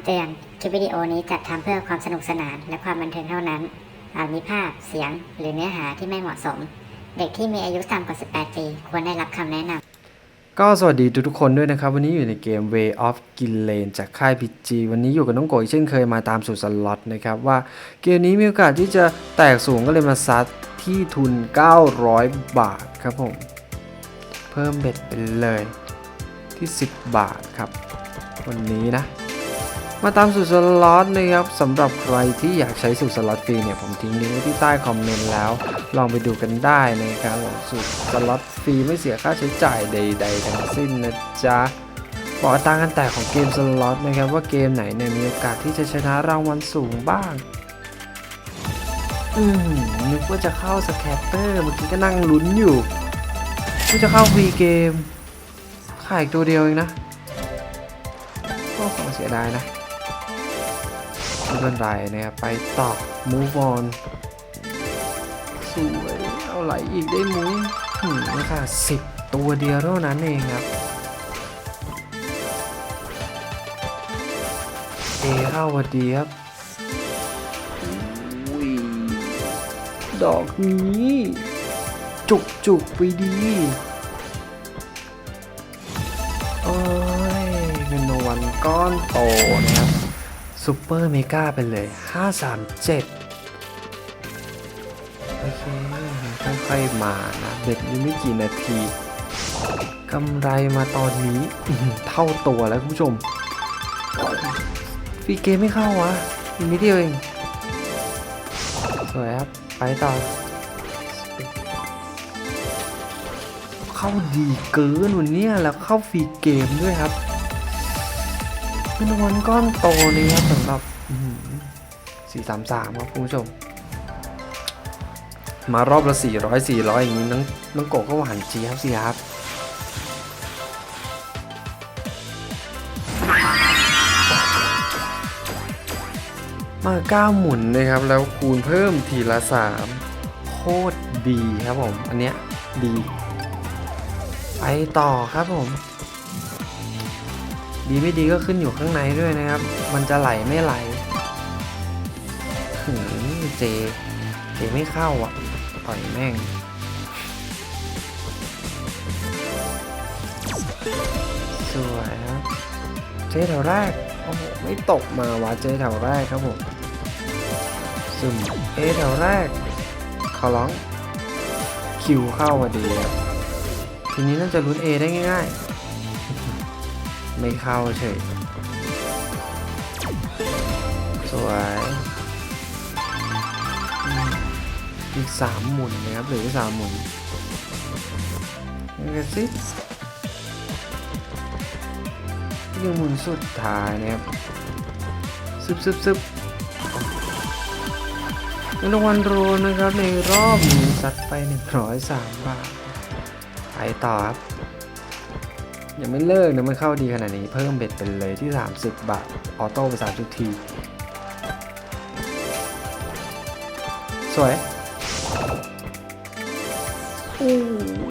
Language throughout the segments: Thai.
ำเตือน คลิปวิดีโอนี้จัดทำเพื่อความสนุกสนานและความบันเทิงเท่านั้น อาจมีภาพ เสียง หรือเนื้อหาที่ไม่เหมาะสม เด็กที่มีอายุต่ำกว่า 18 ปี ควรได้รับคำแนะนำ ก็สวัสดีทุกๆคนด้วยนะครับ วันนี้อยู่ในเกม Way of g i l l a n จากค่าย PG วันนี้อยู่กับน้องโกอีกเช่นเคยมาตามสูตรสล็อตนะครับว่าเกมนี้มีโอกาสที่จะแตกสูงก็เลยมาซัดที่ทุน 900 บาทครับผม เพิ่มเบ็ดไปเลยที่ 10 บาทครับ วันนี้นะ มาตามสูตรสล็อตนะครับสำหรับใครที่อยากใช้สูตรสล็อตฟรีเนี่ยผมทิ้งลิงก์ไว้ที่ใต้คอมเมนต์แล้ว ลองไปดูกันได้นะครับสูตรสล็อตฟรีไม่เสียค่าใช้จ่ายใด ๆ ทั้งสิ้นนะจ๊ะบอกอัตราการแตกของเกมสล็อตนะครับว่าเกมไหนเนี่ยมีโอกาสที่จะชนะรางวัลสูงบ้าง อืมนึกว่าจะเข้าสแคตเตอร์เมื่อกี้ก็นั่งลุ้นอยู่ว่าจะเข้าฟรีเกมขายอีกตัวเดียวเองนะก็ขอเสียดายนะ ไม่เป็นไรนะครับไปต่อ move on สวยเอาไหลอีกได้มุ้ยหืมค่ะสิบตัวเดียวเท่านั้นเองครับเอเข้าพอดีครับดอกนี้ จุกจุกไปดีโอ้ยเงินวัลก้อนโตนะ ซูเปอร์เมกาไปเลย 537 โอเคค่อยๆมานะเบ็ดนี้ไม่กี่นาทีกำไรมาตอนนี้เท่าตัวแล้วคุณผู้ชมฟรีเกมไม่เข้าวะอีนิดเดียวเอง สวยครับ ไปต่อ เข้าดีเกินวันเนี้ยแล้วเข้าฟรีเกมด้วยครับ เป็นวัลก้อนโตเลยครับสำหรับสี่สามสามครับคุณผู้ชม มารอบละสี่ร้อยสี่ร้อยอย่างนี้น้องน้องโกก็หวานเจี๊ยบสิครับมาเก้าหมุนนะครับ แล้วคูณเพิ่มทีละสามโคตรดีครับผม อันเนี้ยดี ไปต่อครับผม ดีไม่ดีก็ขึ้นอยู่ข้างในด้วยนะครับ มันจะไหลไม่ไหลหืมเจ เจไม่เข้าอะปล่อยแม่ง สวยครับเจแถวแรก โอ้โห ไม่ตกมาวะเจแถวแรกครับผมซึมเอแถวแรก ขอร้อง คิวเข้าพอดีครับทีนี้น่าจะลุ้น A ได้ง่ายๆ ไม่เข้าเฉย สวยอีกสามหมุนนะครับเหลือสามหมุนนี่กันสิยังหมุนสุดท้ายนะครับซึบซึบซึบเงินรางวัลโรนนะครับในรอบนี้ซัดไป 103 บาท ไปต่อครับ ยังไม่เลิกนะมันเข้าดีขนาดนี้ เพิ่มเบ็ดเป็นเลยที่ 30 บาท ออโต้ไป3จุดที สวยโอ้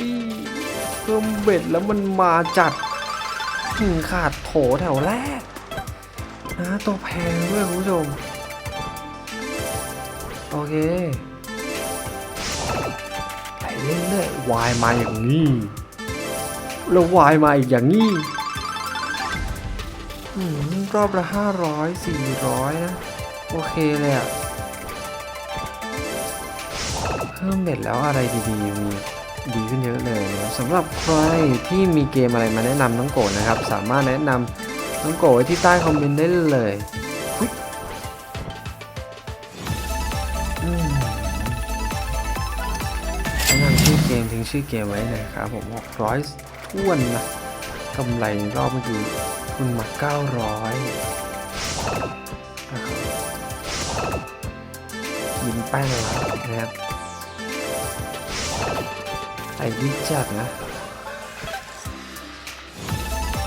ยเพิ่มเบ็ดแล้วมันมาจัดถึงขาดโถแถวแรก นะตัวแพงด้วยคุณผู้ชม โอเคไปเรื่อยๆวายมาอย่างนี้ แล้ววายมาอีกอย่างนี้อืมรอบละห้าร้อยสี่ร้อยนะ โอเคเลยอะเพิ่มเบ็ดแล้วอะไรดีๆมีดีขึ้นเยอะเลยนะสำหรับใครที่มีเกมอะไรมาแนะนำน้องโกนะครับ สามารถแนะนำน้องโกไว้ที่ใต้คอมเมนต์ได้เลยแนะนำชื่อเกมทิ้งชื่อเกมไว้นะครับผม600 ท้วนนะกำไรรอบเมื่อกี้คุณมา 900นะครับยินแป้งแล้วนะครับไอ้ดิจัดนะ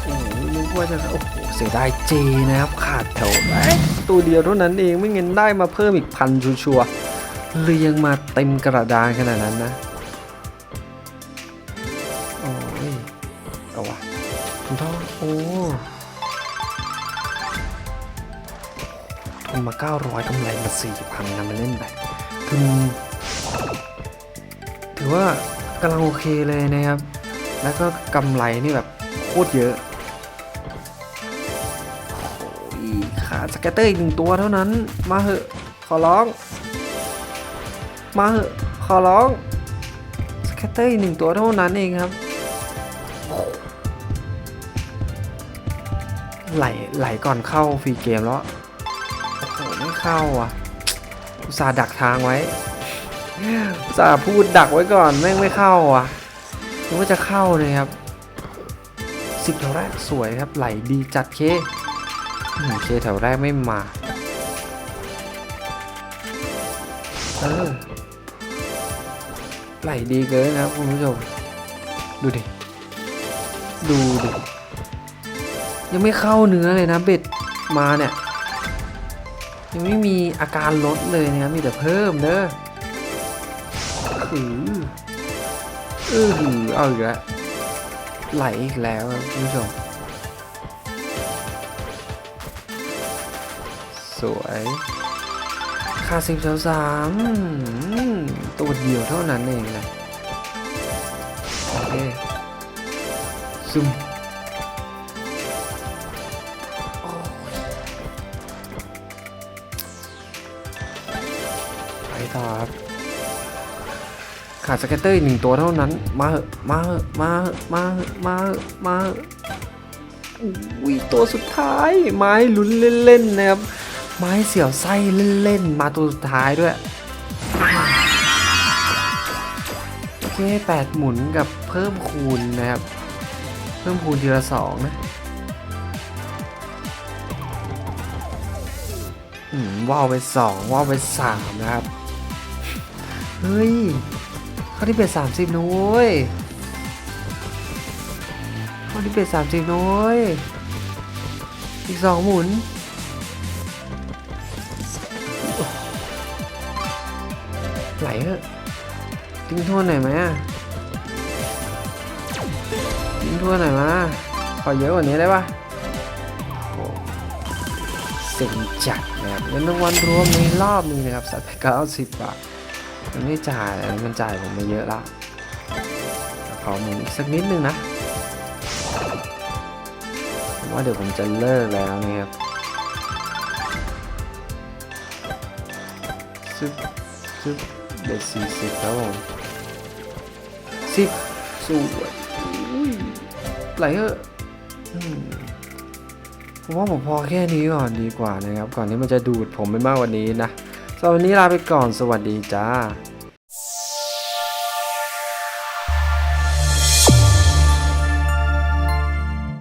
โอ้โหนึกว่าจะโอ้โหเสียดายเจนะครับ ขาดแถวเอ้ยตัวเดียวเท่านั้นเองไม่เงินได้มาเพิ่มอีกพันชัวร์เรียงมาเต็มกระดานขนาดนั้นนะ อาวะคุณท่อโอ้ทุนมา 900กำไรมา 4,000นะมาเล่นไปทุนถือว่ากำลังโอเคเลยนะครับ แล้วก็กำไรนี่แบบโคตรเยอะขาสแกตเตอร์อีกหนึ่งตัวเท่านั้น มาเหอะ ขอร้อง มาเหอะ ขอร้องสแกตเตอร์อีกหนึ่งตัวเท่านั้นเองครับ ไหลไหลก่อนเข้าฟรีเกมแล้วโอ้โหไม่เข้าอะอุตส่าห์ดักทางไว้อุตส่าห์พูดดักไว้ก่อนแม่งไม่เข้าอะนึกว่าจะเข้าเลยครับสิบแถวแรกสวยครับไหลดีจัดเคเคแถวแรกไม่มาเออไหลดีเกินนะครับคุณผู้ชม ดูดิ ดูดิ ยังไม่เข้าเนื้อเลยนะเบ็ดมาเนี่ยยังไม่มีอาการลดเลยนะครับมีแต่เพิ่มเด้อหือเออหือเอาอีกแล้วไหลอีกแล้วคุณผู้ชม สวยค่าสิบสามสามอืมตัวเดียวเท่านั้นเองนะโอเคซึม ต่อครับขาดสเก็ตเตอร์อีกหนึ่งตัวเท่านั้น มาเหอะมาเหอะมาเหอะมาเหอะมาเหอะมาเหอะอุ้ยตัวสุดท้าย ไม้ลุ้นเล่นๆนะครับ ไม้เสี่ยวไส้เล่นๆ มาตัวสุดท้ายด้วย โอเคแปดหมุนกับเพิ่มคูณนะครับ เพิ่มคูณทีละสองนะว่าวไปสองว่าวไปสามนะครับ เฮ้ย เขาที่เป็นสามสิบนุ้ยเขาที่เป็นสามสิบนุ้ยอีกสองหมุนไหลเถอะทิ้งทวนหน่อยไหมทิ้งทวนหน่อยมาขอเยอะกว่านี้ได้ปะโอ้เซ็งจัดนะครับเงินรางวัลรวมในรอบนึงนะครับสักเก้าสิบบาท มันไม่จ่ายอะมันจ่ายผมมาเยอะละขอหมุนอีกสักนิดนึงนะผมว่าเดี๋ยวผมจะเลิกแล้วนะครับซึบซึบเด็ดสี่สิบครับผมสิบสวยไหลเออผมว่าผมพอแค่นี้ก่อนดีกว่านะครับ ก่อนที่มันจะดูดผมไปมากกว่านี้นะ สำหรับวันนี้ลาไปก่อนสวัสดีจ้า